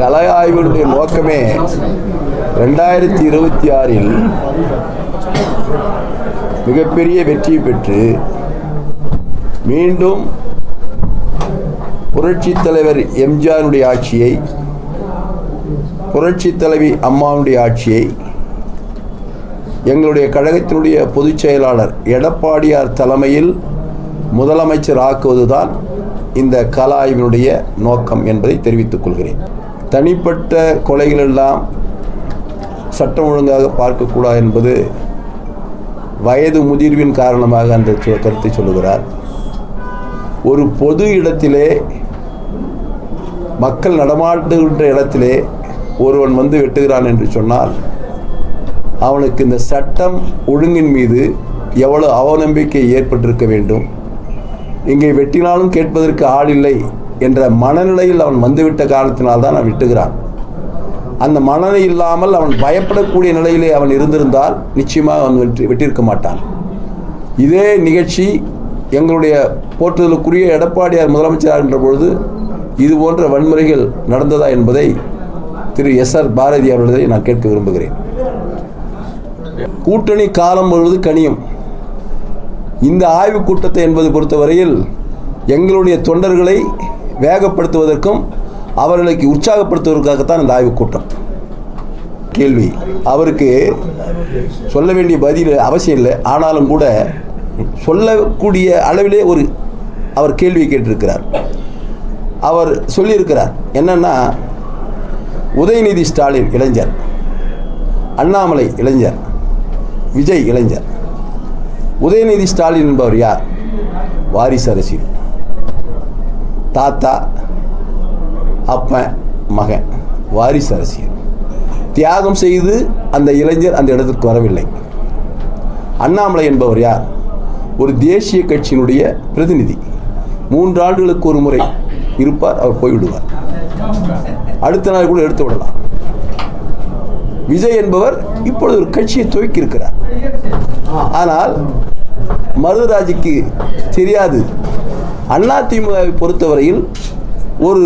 கலை ஆய்வினுடைய நோக்கமே ரெண்டாயிரத்தி இருபத்தி ஆறில் மிகப்பெரிய வெற்றி பெற்று மீண்டும் புரட்சித் தலைவர் எம்ஜிஆருடைய ஆட்சியை புரட்சித் தலைவி அம்மாவுடைய ஆட்சியை எங்களுடைய கழகத்தினுடைய பொதுச் செயலாளர் எடப்பாடியார் தலைமையில் முதலமைச்சர் ஆக்குவதுதான் இந்த கலாய்வினுடைய நோக்கம் என்பதை தெரிவித்துக் கொள்கிறேன். தனிப்பட்ட கொலைகள் எல்லாம் சட்டம் ஒழுங்காக பார்க்கக்கூடாது என்பது வயது முதிர்வின் காரணமாக அந்த கருத்தை சொல்லுகிறார். ஒரு பொது இடத்திலே மக்கள் நடமாட்டுகின்ற இடத்திலே ஒருவன் வந்து வெட்டுகிறான் என்று சொன்னால் அவனுக்கு இந்த சட்டம் ஒழுங்கின் மீது எவ்வளவு அவநம்பிக்கை ஏற்பட்டிருக்க வேண்டும்? இங்கே வெட்டினாலும் கேட்பதற்கு ஆள் இல்லை. என்ற மனநிலையில் அவன் வந்துவிட்ட காரணத்தினால்தான் அவன் விட்டுகிறான். அந்த மனநிலை இல்லாமல் அவன் பயப்படக்கூடிய நிலையிலே அவன் இருந்திருந்தால் நிச்சயமாக அவன் வெற்றி வெட்டியிருக்க மாட்டான். இதே நிகழ்ச்சி எங்களுடைய போற்றுதலுக்குரிய எடப்பாடியார் முதலமைச்சர் என்ற பொழுது இது போன்ற வன்முறைகள் நடந்ததா என்பதை திரு எஸ் ஆர் பாரதி அவர்களை நான் கேட்க விரும்புகிறேன். கூட்டணி காலம் பொழுது கனியும். இந்த ஆய்வுக் கூட்டத்தை என்பது பொறுத்தவரையில் எங்களுடைய தொண்டர்களை வேகப்படுத்துவதற்கும் அவர்களுக்கு உற்சாகப்படுத்துவதற்காகத்தான் இந்த ஆய்வுக் கூட்டம். கேள்வி. அவருக்கு சொல்ல வேண்டிய பதில் அவசியம் இல்லை. ஆனாலும் கூட சொல்லக்கூடிய அளவிலே ஒரு அவர் கேள்வி கேட்டிருக்கிறார். அவர் சொல்லியிருக்கிறார். என்னன்னா உதயநிதி ஸ்டாலின் இளைஞர் அண்ணாமலை இளைஞர் விஜய் இளைஞர். உதயநிதி ஸ்டாலின் என்பவர் யார்? வாரிசு அரசியல். தாத்தா அப்பன் மகன் வாரிசு அரசியல். தியாகம் செய்து அந்த இளைஞர் அந்த இடத்திற்கு வரவில்லை. அண்ணாமலை என்பவர் யார்? ஒரு தேசிய கட்சியினுடைய பிரதிநிதி. மூன்று ஆண்டுகளுக்கு ஒரு முறை இருப்பார் அவர் போய்விடுவார். அடுத்த நாள் கூட எடுத்து விடலாம். விஜய் என்பவர் இப்பொழுது ஒரு கட்சியை துவக்கி இருக்கிறார் ஆனால் மருதராஜுக்கு தெரியாது அண்ணா திமுகவை பொறுத்தவரையில் ஒரு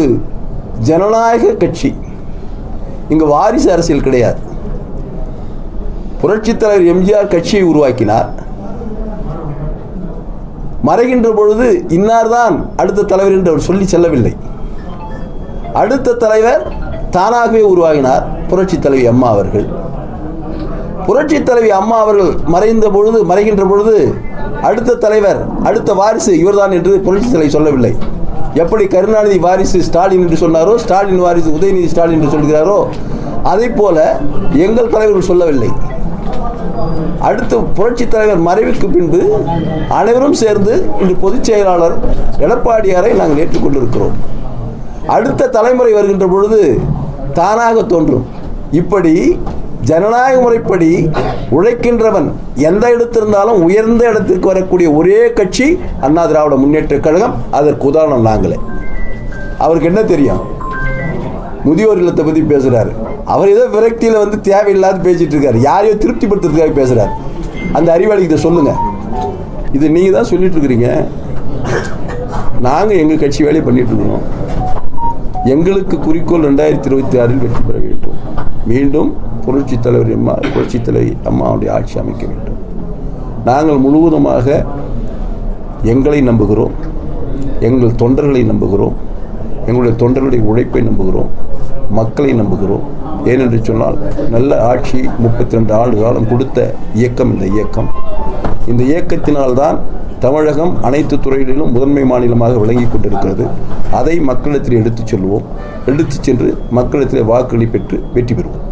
ஜனநாயக கட்சி இங்கு வாரிசு அரசியல் கிடையாது. புரட்சித் தலைவர் எம்ஜிஆர் கட்சியை உருவாக்கினார். மறைகின்ற பொழுது இன்னார் தான் அடுத்த தலைவர் என்று அவர் சொல்லி செல்லவில்லை. அடுத்த தலைவர் தானாகவே உருவாகினார் புரட்சித் தலைவி அம்மா அவர்கள். புரட்சித் தலைவி அம்மா அவர்கள் மறைந்த பொழுது மறைகின்ற பொழுது அடுத்த தலைவர் அடுத்த வாரிசு இவர்தான் என்று புரட்சி தலைவி சொல்லவில்லை. எப்படி கருணாநிதி வாரிசு ஸ்டாலின் என்று சொன்னாரோ ஸ்டாலின் வாரிசு உதயநிதி ஸ்டாலின் என்று சொல்கிறாரோ அதை போல எங்கள் தலைவர்கள் சொல்லவில்லை. அடுத்து புரட்சி தலைவர் மறைவுக்கு பின்பு அனைவரும் சேர்ந்து இன்று பொதுச் செயலாளர் எடப்பாடியாரை நாங்கள் ஏற்றுக்கொண்டிருக்கிறோம். அடுத்த தலைமுறை வருகின்ற பொழுது தானாக தோன்றும். இப்படி ஜனநாயக முறைப்படி உழைக்கின்றவன் எந்த இடத்திருந்தாலும் உயர்ந்த இடத்திற்கு வரக்கூடிய ஒரே கட்சி அண்ணா திராவிட முன்னேற்ற கழகம். அதற்கு உதாரணம் நாங்களே. அவருக்கு என்ன தெரியும்? முதியோர் இல்லத்தை பற்றி பேசுகிறாரு அவர் ஏதோ விரக்தியில் வந்து தேவையில்லாத பேசிகிட்டு இருக்காரு யாரையோ திருப்திப்படுத்துறதுக்காக பேசுகிறார் அந்த அறிவாளிக்கு இதை சொல்லுங்கள் இது நீங்கள் தான் சொல்லிட்டு இருக்கிறீங்க நாங்கள் எங்கள் கட்சி வேலையை பண்ணிட்டு இருக்கோம் எங்களுக்கு குறிக்கோள் ரெண்டாயிரத்தி இருபத்தி ஆறில் வெற்றி பெற வேண்டும். மீண்டும் புரட்சித் தலைவர் அம்மா புரட்சித் தலைவி அம்மாவுடைய ஆட்சி அமைக்க வேண்டும். நாங்கள் முழுவதுமாக எங்களை நம்புகிறோம் எங்கள் தொண்டர்களை நம்புகிறோம் எங்களுடைய தொண்டர்களுடைய உழைப்பை நம்புகிறோம் மக்களை நம்புகிறோம். ஏனென்று சொன்னால் நல்ல ஆட்சி முப்பத்தி ரெண்டு ஆண்டு காலம் கொடுத்த இயக்கம் இந்த இயக்கம். இந்த இயக்கத்தினால்தான் தமிழகம் அனைத்து துறைகளிலும் முதன்மை மாநிலமாக விளங்கி கொண்டிருக்கிறது. அதை மக்களிடத்தில் எடுத்துச் செல்வோம். எடுத்துச் சென்று மக்களிடத்தில் வாக்களி பெற்று வெற்றி பெறுவோம்.